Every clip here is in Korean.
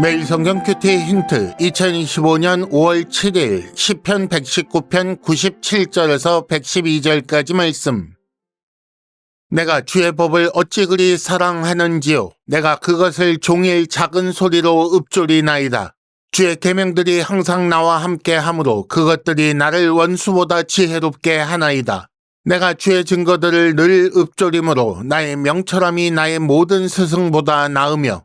매일 성경 큐티 힌트. 2025년 5월 7일 10편 119편 97절에서 112절까지 말씀. 내가 주의 법을 어찌 그리 사랑하는지요? 내가 그것을 종일 작은 소리로 읊조리나이다. 주의 계명들이 항상 나와 함께 하므로 그것들이 나를 원수보다 지혜롭게 하나이다. 내가 주의 증거들을 늘 읊조림으로 나의 명철함이 나의 모든 스승보다 나으며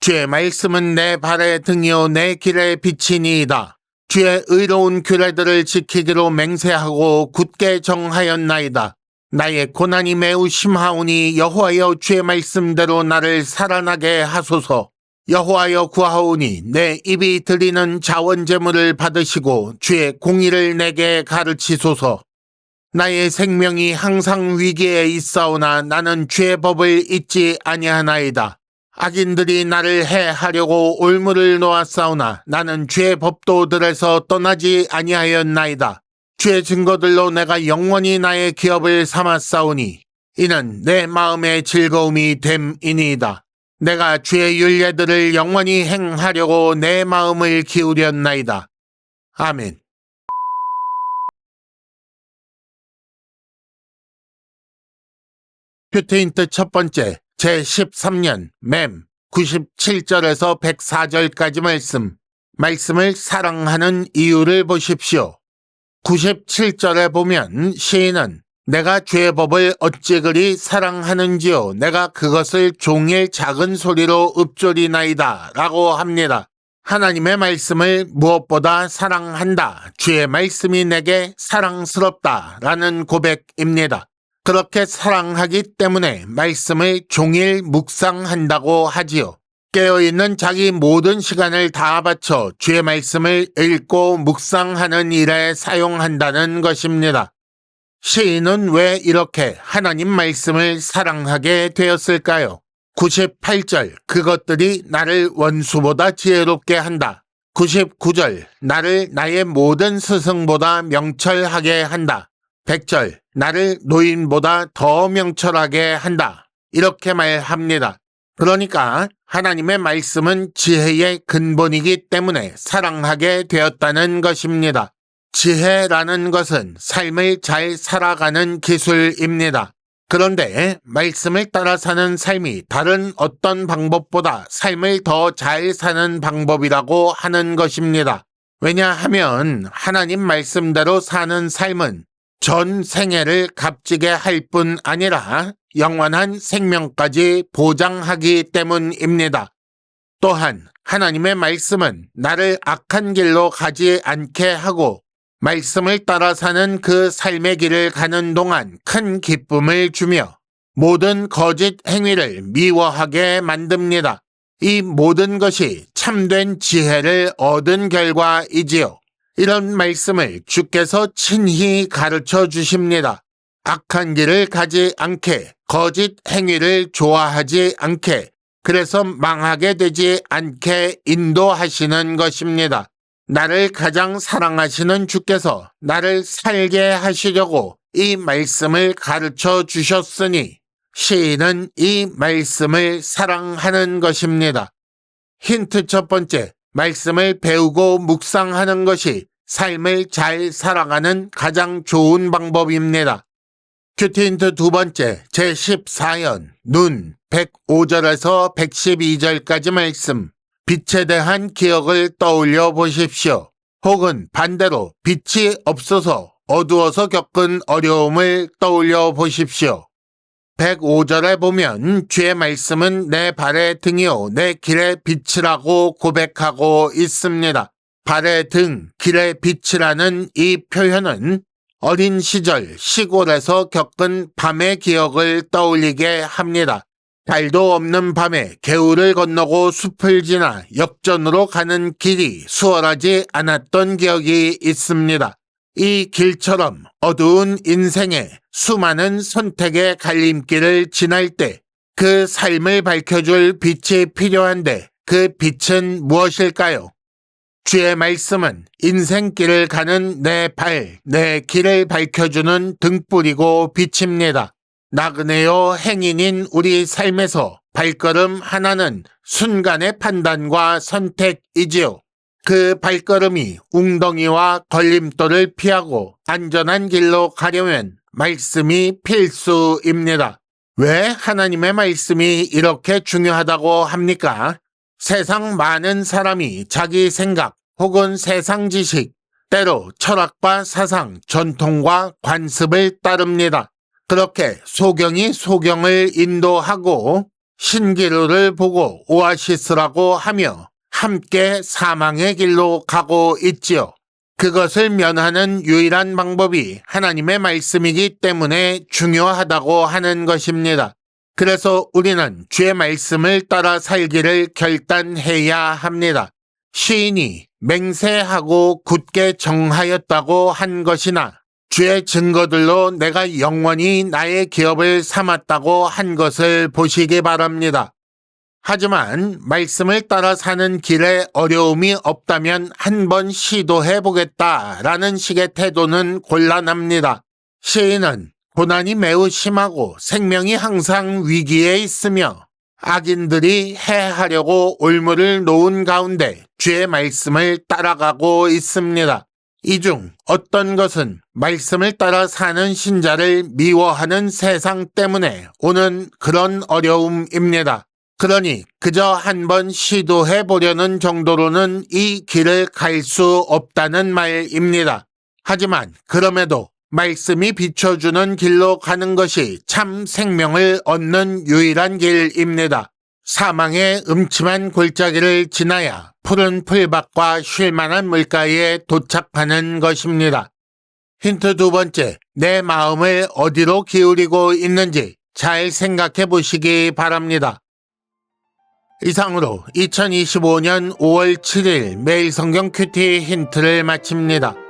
주의 말씀은 내 발의 등이요 내 길의 빛이니이다. 주의 의로운 규례들을 지키기로 맹세하고 굳게 정하였나이다. 나의 고난이 매우 심하오니 여호와여 주의 말씀대로 나를 살아나게 하소서. 여호와여 구하오니 내 입이 드리는 자원 제물을 받으시고 주의 공의를 내게 가르치소서. 나의 생명이 항상 위기에 있사오나 나는 주의 법을 잊지 아니하나이다. 악인들이 나를 해하려고 올무를 놓았사오나 나는 죄의 법도들에서 떠나지 아니하였나이다. 죄 증거들로 내가 영원히 나의 기업을 삼았사오니 이는 내 마음의 즐거움이 됨이니이다. 내가 죄의 윤례들을 영원히 행하려고 내 마음을 기울였나이다. 아멘. 큐트인트 첫 번째 제13년 맴 97절에서 104절까지 말씀. 말씀을 사랑하는 이유를 보십시오. 97절에 보면 시인은 내가 죄의 법을 어찌 그리 사랑하는지요. 내가 그것을 종일 작은 소리로 읊조리나이다. 라고 합니다. 하나님의 말씀을 무엇보다 사랑한다. 주의 말씀이 내게 사랑스럽다. 라는 고백입니다. 그렇게 사랑하기 때문에 말씀을 종일 묵상한다고 하지요. 깨어있는 자기 모든 시간을 다 바쳐 주의 말씀을 읽고 묵상하는 일에 사용한다는 것입니다. 시인은 왜 이렇게 하나님 말씀을 사랑하게 되었을까요? 98절, 그것들이 나를 원수보다 지혜롭게 한다. 99절, 나를 나의 모든 스승보다 명철하게 한다. 100절, 나를 노인보다 더 명철하게 한다. 이렇게 말합니다. 그러니까 하나님의 말씀은 지혜의 근본이기 때문에 사랑하게 되었다는 것입니다. 지혜라는 것은 삶을 잘 살아가는 기술입니다. 그런데 말씀을 따라 사는 삶이 다른 어떤 방법보다 삶을 더 잘 사는 방법이라고 하는 것입니다. 왜냐하면 하나님 말씀대로 사는 삶은 전 생애를 값지게 할 뿐 아니라 영원한 생명까지 보장하기 때문입니다. 또한 하나님의 말씀은 나를 악한 길로 가지 않게 하고 말씀을 따라 사는 그 삶의 길을 가는 동안 큰 기쁨을 주며 모든 거짓 행위를 미워하게 만듭니다. 이 모든 것이 참된 지혜를 얻은 결과이지요. 이런 말씀을 주께서 친히 가르쳐 주십니다. 악한 길을 가지 않게, 거짓 행위를 좋아하지 않게, 그래서 망하게 되지 않게 인도하시는 것입니다. 나를 가장 사랑하시는 주께서 나를 살게 하시려고 이 말씀을 가르쳐 주셨으니 시인은 이 말씀을 사랑하는 것입니다. 힌트 첫 번째, 말씀을 배우고 묵상하는 것이 삶을 잘 살아가는 가장 좋은 방법입니다. 큐티 힌트 두 번째, 제14연, 눈, 105절에서 112절까지 말씀. 빛에 대한 기억을 떠올려 보십시오. 혹은 반대로 빛이 없어서 어두워서 겪은 어려움을 떠올려 보십시오. 105절에 보면 주의 말씀은 내 발의 등이요 내 길의 빛이라고 고백하고 있습니다. 발의 등, 길의 빛이라는 이 표현은 어린 시절 시골에서 겪은 밤의 기억을 떠올리게 합니다. 달도 없는 밤에 개울을 건너고 숲을 지나 역전으로 가는 길이 수월하지 않았던 기억이 있습니다. 이 길처럼 어두운 인생의 수많은 선택의 갈림길을 지날 때 그 삶을 밝혀줄 빛이 필요한데 그 빛은 무엇일까요? 주의 말씀은 인생길을 가는 내 발, 내 길을 밝혀주는 등불이고 빛입니다. 나그네요 행인인 우리 삶에서 발걸음 하나는 순간의 판단과 선택이지요. 그 발걸음이 웅덩이와 걸림돌을 피하고 안전한 길로 가려면 말씀이 필수입니다. 왜 하나님의 말씀이 이렇게 중요하다고 합니까? 세상 많은 사람이 자기 생각 혹은 세상 지식, 때로 철학과 사상, 전통과 관습을 따릅니다. 그렇게 소경이 소경을 인도하고 신기루를 보고 오아시스라고 하며 함께 사망의 길로 가고 있지요. 그것을 면하는 유일한 방법이 하나님의 말씀이기 때문에 중요하다고 하는 것입니다. 그래서 우리는 주의 말씀을 따라 살기를 결단해야 합니다. 시인이 맹세하고 굳게 정하였다고 한 것이나 주의 증거들로 내가 영원히 나의 기업을 삼았다고 한 것을 보시기 바랍니다. 하지만 말씀을 따라 사는 길에 어려움이 없다면 한번 시도해 보겠다라는 식의 태도는 곤란합니다. 시인은 고난이 매우 심하고 생명이 항상 위기에 있으며 악인들이 해하려고 올무를 놓은 가운데 주의 말씀을 따라가고 있습니다. 이 중 어떤 것은 말씀을 따라 사는 신자를 미워하는 세상 때문에 오는 그런 어려움입니다. 그러니 그저 한번 시도해 보려는 정도로는 이 길을 갈 수 없다는 말입니다. 하지만 그럼에도 말씀이 비춰주는 길로 가는 것이 참 생명을 얻는 유일한 길입니다. 사망의 음침한 골짜기를 지나야 푸른 풀밭과 쉴만한 물가에 도착하는 것입니다. 힌트 두 번째, 내 마음을 어디로 기울이고 있는지 잘 생각해 보시기 바랍니다. 이상으로 2025년 5월 7일 매일 성경 큐티 힌트를 마칩니다.